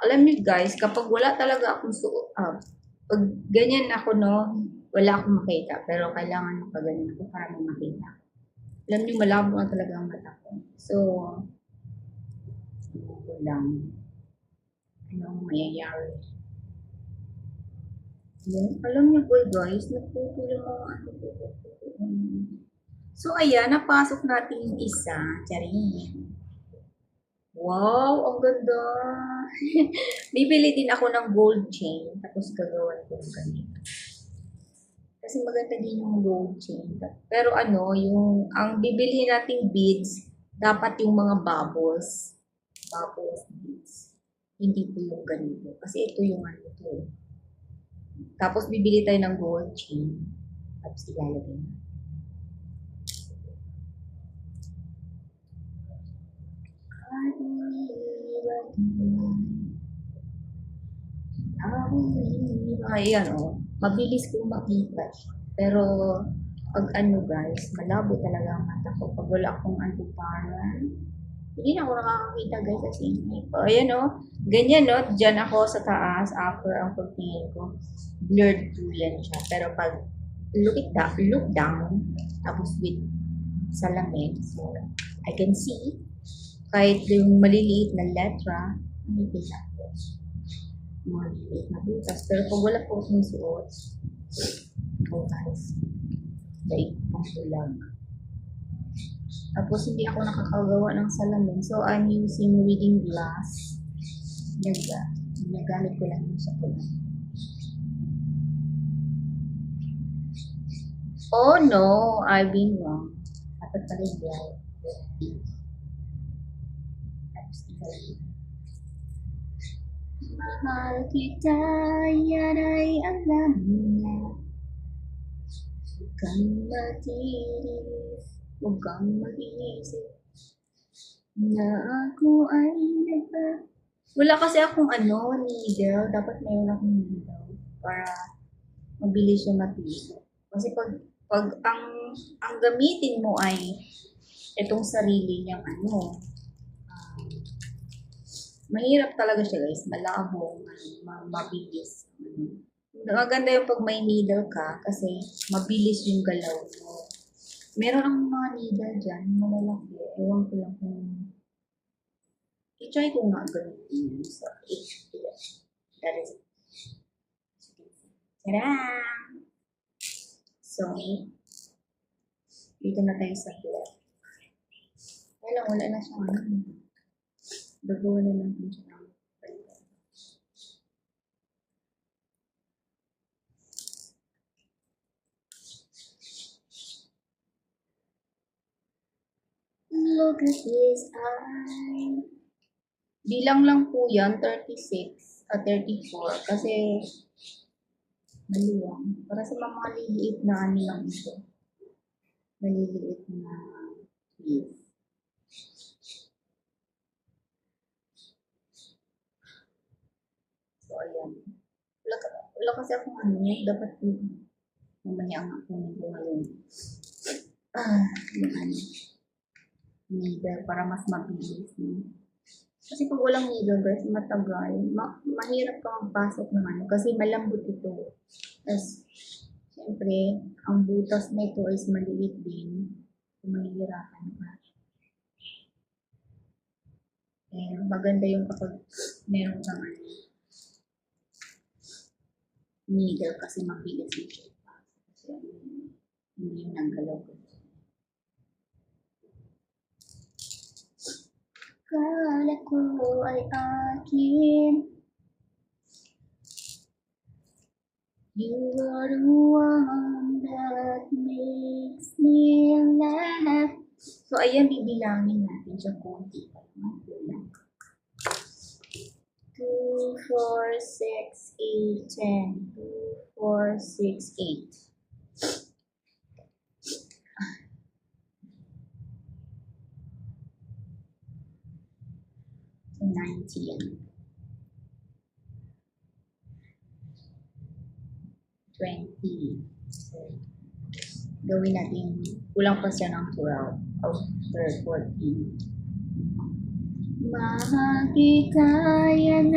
alam niyo guys, kapag wala talaga akong suot, ah, pag ganyan ako, no, wala akong makita. Pero kailangan pag ganyan ako para may makita. Alam niyo, malabo na talaga ang mata ko. So, ano ko lang. Ano ang mayayari. Yan. Alam niyo po guys, nagpupo yung mga. So, ayan, napasok natin yung isa. Charing. Wow, ang ganda. Bibili din ako ng gold chain, tapos gagawan ko ng ganito. Kasi maganda din yung gold chain. Pero ano, yung, ang bibili nating beads, dapat yung mga bubbles. Bubbles beads. Hindi po yung ganito. Kasi ito yung ano to. Tapos bibili tayo ng gold chain. Tapos ilalagay na. Ayan o. Mabilis kong makita. Pero, pag ano guys, malabo talaga ang mata ko. Pag wala akong antipara, hindi na ako nakakakita guys sa singay ko. Ayan o. Ganyan o. Diyan ako sa taas after ang pagtingin ko. Blurred po yan siya. Pero pag look it down, look down, tapos with salamin, so I can see kahit yung maliliit na letra, nakikita ko. Maliliit na butas. Pero pag wala po akong suot, oh guys, daig pang bulag. Tapos hindi ako nakakagawa ng salamin. So I'm using reading glass. Naga, nagamit ko lang yung sa pula. Oh no, I've been wrong. Dapat pala yung. Mahal kita, yan ay alam na. Huwag kang matiris, huwag kang mag-iisip na ako ay nagpa... Wala kasi akong ano, needle. Dapat mayroon akong needle para mabilis siya matiris. Kasi pag, pag ang, ang gamitin mo ay itong sarili niyang ano, mahirap talaga siya guys, malabo, ma- mabilis. Ano. Maganda yung pag may needle ka kasi mabilis yung galaw mo. Meron ang mga needle dyan, malalaki. Ewan ko lang kung... I-try ko nga gamitin yun sa HP. That is it. Tada! So, dito na tayo sa black. Wala, wala na siyang ano. Gagawa na din siya ng. Look at this eye. Bilang lang po yan, 36 at 34. Kasi maluwang. Para sa mga maliliit na ano lang ito. Maliliit na leaf. So, ayan. Wala, wala kasi akong ano, dapat yun. Mamaya ang ako nito ngayon. Ah, yung ano. Needle para mas mabilis. No? Kasi pag walang needle, guys, matagal. Ma- mahirap ka magpasok ng ano. Kasi malambot ito. Tapos, syempre, ang butas na ito is maliit din. Mahihirapan ka. Eh, maganda yung kapag meron kang ano, needle kasi mabilis yung siya. Kasi ano, hindi yung nanggalaw ko. Kala ko ay akin. You are the one that makes me laugh. So, ayan, bibilangin natin siya konti pa. Kulang. Two, four, six, eight, ten. Two, four, six, eight. Nineteen. Twenty. Gawin natin, kulang pa siya ng 12 after 14. Mahal kita, yan